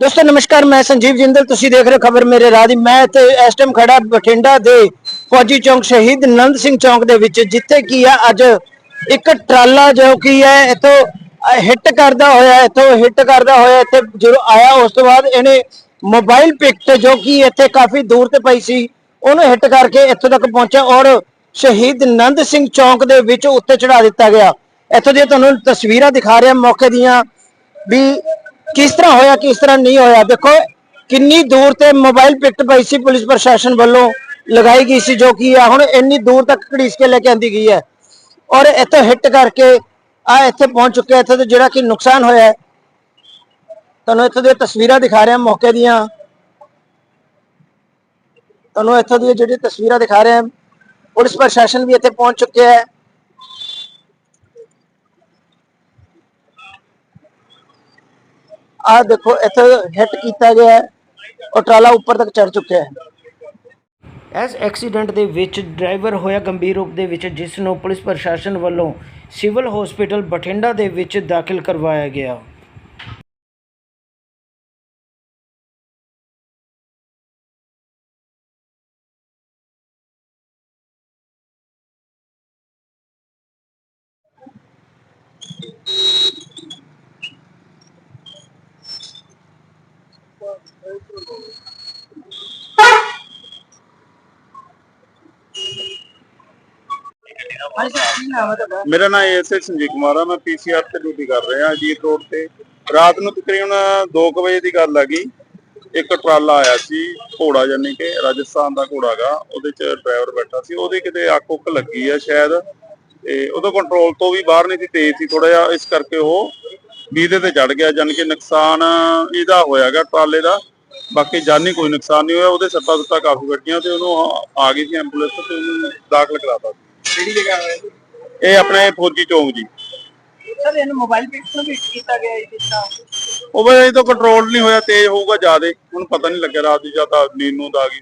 ਦੋਸਤੋ, ਨਮਸਕਾਰ, ਮੈਂ ਸੰਜੀਵ ਜਿੰਦਲ। ਤੁਸੀਂ ਦੇਖ ਰਹੇ ਹੋ ਖਬਰ ਮੇਰੇ ਰਾਹ ਦੀ। ਮੈਂ ਤੇ ਇਸ ਟਾਈਮ ਖੜਾ ਬਠਿੰਡਾ ਦੇ ਫੌਜੀ ਚੌਂਕ ਸ਼ਹੀਦ ਨੰਦ ਸਿੰਘ ਚੌਂਕ ਦੇ ਵਿੱਚ, ਜਿੱਥੇ ਕੀ ਆ, ਅੱਜ ਇੱਕ ਟਰਾਲਾ ਜੋ ਕੀ ਹੈ, ਇਥੋਂ ਹਿੱਟ ਕਰਦਾ ਹੋਇਆ, ਇਥੋਂ ਹਿੱਟ ਕਰਦਾ ਹੋਇਆ, ਇੱਥੇ ਜਦੋਂ ਆਇਆ, ਉਸ ਤੋਂ ਬਾਅਦ ਇਹਨੇ ਮੋਬਾਈਲ ਪਿਕਟ ਜੋ ਕਿ ਇੱਥੇ ਕਾਫੀ ਦੂਰ ਤੇ ਪਈ ਸੀ, ਉਹਨੂੰ ਹਿੱਟ ਕਰਕੇ ਇੱਥੋਂ ਤੱਕ ਪਹੁੰਚਿਆ ਔਰ ਸ਼ਹੀਦ ਨੰਦ ਸਿੰਘ ਚੌਂਕ ਦੇ ਵਿੱਚ ਉੱਤੇ ਚੜਾ ਦਿੱਤਾ ਗਿਆ। ਇੱਥੋਂ ਦੀਆਂ ਤੁਹਾਨੂੰ ਤਸਵੀਰਾਂ ਦਿਖਾ ਰਿਹਾ, ਮੌਕੇ ਦੀਆਂ ਵੀ ਕਿਸ ਤਰ੍ਹਾਂ ਹੋਇਆ, ਕਿਸ ਤਰ੍ਹਾਂ ਨਹੀਂ ਹੋਇਆ? ਦੇਖੋ, ਕਿੰਨੀ ਦੂਰ ਤੇ ਮੋਬਾਈਲ ਪਿਕਟ ਪਈ ਸੀ ਪੁਲਿਸ ਪ੍ਰਸ਼ਾਸਨ ਵੱਲੋਂ, ਲਗਾਈ ਗਈ ਸੀ ਜੋ ਕਿ ਆ, ਹੁਣ ਇੰਨੀ ਦੂਰ ਤੱਕ ਘੜੀਸ ਕੇ ਲੈ ਕੇ ਆਂਦੀ ਗਈ ਹੈ। ਔਰ ਇੱਥੇ ਹਿੱਟ ਕਰਕੇ ਆ ਇੱਥੇ ਪਹੁੰਚ ਚੁੱਕਿਆ ਇੱਥੇ ਤੇ ਜਿਹੜਾ ਕਿ ਨੁਕਸਾਨ ਹੋਇਆ ਹੈ। ਤੁਹਾਨੂੰ ਇੱਥੇ ਦੀਆਂ ਤਸਵੀਰਾਂ ਦਿਖਾ ਰਿਹਾ ਮੌਕੇ ਦੀਆਂ। ਤੁਹਾਨੂੰ ਇੱਥੋਂ ਦੀਆਂ ਜਿਹੜੀ ਤਸਵੀਰਾਂ ਦਿਖਾ ਰਿਹਾ ਪੁਲਿਸ ਪ੍ਰਸ਼ਾਸਨ ਵੀ ਇੱਥੇ ਪਹੁੰਚ ਚੁੱਕਿਆ ਹੈ। ਆ ਦੇਖੋ, ਇੱਥੇ ਹਿੱਟ ਕੀਤਾ ਗਿਆ ਹੈ। ਔਰ ਟਰਾਲਾ ਉੱਪਰ ਤੱਕ ਚੜ ਚੁੱਕਿਆ ਹੈ। ਇਸ ਐਕਸੀਡੈਂਟ ਦੇ ਵਿੱਚ ਡਰਾਈਵਰ ਹੋਇਆ ਗੰਭੀਰ ਰੂਪ ਦੇ ਵਿੱਚ, ਜਿਸ ਨੂੰ ਪੁਲਿਸ ਪ੍ਰਸ਼ਾਸਨ ਵੱਲੋਂ ਸਿਵਲ ਹਸਪੀਟਲ ਬਠਿੰਡਾ ਦੇ ਵਿੱਚ ਦਾਖਲ ਕਰਵਾਇਆ ਗਿਆ। ਮੇਰਾ ਨਾਮ ਐਸਏ ਸੰਜੀਵ ਕੁਮਾਰ ਆ, ਮੈਂ ਪੀਸੀਆਰ ਤੇ ਡਿਊਟੀ ਕਰ ਰਿਹਾ ਅਜੀਤ ਰੋਡ ਤੇ। ਰਾਤ ਨੂੰ ਤਕਰੀਬਨ 2 ਵਜੇ ਦੀ ਗੱਲ ਹੈਗੀ ਇੱਕ ਟਰਾਲਾ ਆਇਆ ਸੀ, ਘੋੜਾ ਜਾਨੀ ਕਿ ਰਾਜਸਥਾਨ ਦਾ ਘੋੜਾ ਗਾ, ਉਹਦੇ ਚ ਡਰਾਈਵਰ ਬੈਠਾ ਸੀ। ਉਹਦੇ ਕਿਤੇ ਅੱਖ ਉੱਕ ਲੱਗੀ ਆ ਸ਼ਾਇਦ, ਤੇ ਉਹਦਾ ਕੰਟਰੋਲ ਤੋਂ ਵੀ ਬਾਹਰ ਨਹੀਂ ਸੀ, ਤੇਜ਼ ਸੀ ਥੋੜਾ ਜਿਹਾ, ਇਸ ਕਰਕੇ ਉਹ ਵੀਦੇ ਤੇ ਚੜ ਗਿਆ ਜਾਨੀ ਕਿ ਨੁਕਸਾਨ ਇਹਦਾ ਹੋਇਆਗਾ ਟਰਾਲੇ ਦਾ। ਬਾਕੀ ਜਾਨੀ ਕੋਈ ਨੁਕਸਾਨ ਨਹੀਂ ਹੋਇਆ ਉਹਦੇ ਸੱਟਾਂ ਸੁੱਟਾਂ ਕਾਫੀ ਵੱਜੀਆਂ ਤੇ ਉਹਨੂੰ ਆ- ਗਈ ਸੀ ਐਂਬੂਲੈਂਸ ਤੇ ਉਹਨੂੰ ਦਾਖਲ ਕਰਾਤਾ ਕਿਹੜੀ ਜਗ੍ਹਾ ਹੈ ਇਹ ਆਪਣੇ ਫੌਜੀ ਚੌਂਕ ਜੀ। ਸਰ ਇਹਨੂੰ ਮੋਬਾਈਲ ਪਿਕਟ ਨੂੰ ਵੀ ਕੀਤਾ ਗਿਆ ਹੈ ਜਿਸ ਤਰ੍ਹਾਂ? ਉਹ ਬਈ ਇਹ ਤਾਂ ਕੰਟਰੋਲ ਨਹੀਂ ਹੋਇਆ ਤੇਜ਼ ਹੋਊਗਾ ਜ਼ਿਆਦੇ ਹੁਣ ਪਤਾ ਨਹੀਂ ਲੱਗਿਆ ਰਾਤ ਦੀ ਜਾਂ ਤਾਂ ਨੀਂਦ ਨੂੰ ਆ ਗਈ।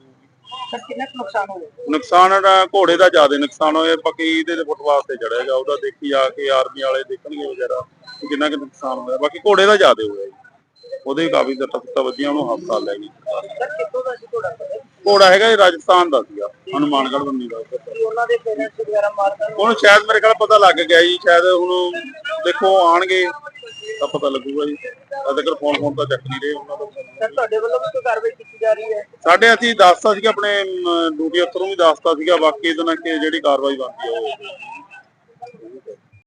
ਸਰ ਕਿੰਨਾ ਕੁ ਨੁਕਸਾਨ ਹੋਇਆ? ਨੁਕਸਾਨ ਦਾ ਘੋੜੇ ਦਾ ਜ਼ਿਆਦਾ ਨੁਕਸਾਨ ਹੋਇਆ ਬਾਕੀ ਇਹਦੇ ਫੁੱਟਪਾਥ ਤੇ ਚੜਿਆ ਜਾ ਉਹਦਾ ਦੇਖੀ ਆ ਕੇ ਆਰਮੀ ਵਾਲੇ ਦੇਖਣਗੇ ਵਗੈਰਾ ਕਿੰਨਾ ਕੁ ਨੁਕਸਾਨ ਹੋਇਆ ਬਾਕੀ ਘੋੜੇ ਦਾ ਜ਼ਿਆਦਾ ਹੋਇਆ ਜੀ। ਉਹਦੇ ਕਾਫੀ ਸੱਟਾਂ ਸੁੱਟਾਂ ਵੱਜੀਆਂ ਉਹਨੂੰ ਹਸਪਤਾਲ ਲੈ ਗਈ ਸਰ ਕਿੱਥੋਂ ਦਾ ਸੀ ਤੁਹਾਡਾ? ਘੋੜਾ ਹੈਗਾ ਇਹ ਰਾਜਸਥਾਨ ਦਾ ਸੀਗਾ ਹਨੂਮਾਨਗੜ੍ਹ ਬੰਨੀ ਦਾ। ਉਹਨਾਂ ਦੇ ਪੇਰੈਂਟਸ ਵਗੈਰਾ ਮਾਰਦਾ ਹੁਣ ਸ਼ਾਇਦ ਮੇਰੇ ਖਿਆਲ ਪਤਾ ਲੱਗ ਗਿਆ ਜੀ ਸ਼ਾਇਦ ਹੁਣ ਦੇਖੋ ਆਣਗੇ ਤਾਂ ਪਤਾ ਲੱਗੂਗਾ ਜੀ। ਅਜੇ ਤੱਕ ਫੋਨ ਫੋਨ ਤਾਂ ਚੱਕ ਨਹੀਂ ਰਹੇ ਉਹਨਾਂ ਦਾ ਸਰ ਤੁਹਾਡੇ ਵੱਲੋਂ ਵੀ ਕੋਈ ਕਾਰਵਾਈ ਕੀਤੀ ਜਾ ਰਹੀ ਹੈ? ਸਾਡੇ ਅਸੀਂ ਦੱਸਤਾ ਸੀਗਾ ਆਪਣੇ ਡਿਊਟੀ ਅਫਸਰ ਨੂੰ ਵੀ ਦੱਸਤਾ ਸੀਗਾ ਬਾਕੀ ਇਹਦੇ ਨਾਲ ਕਿ ਜਿਹੜੀ ਕਾਰਵਾਈ ਬਣਦੀ ਉਹ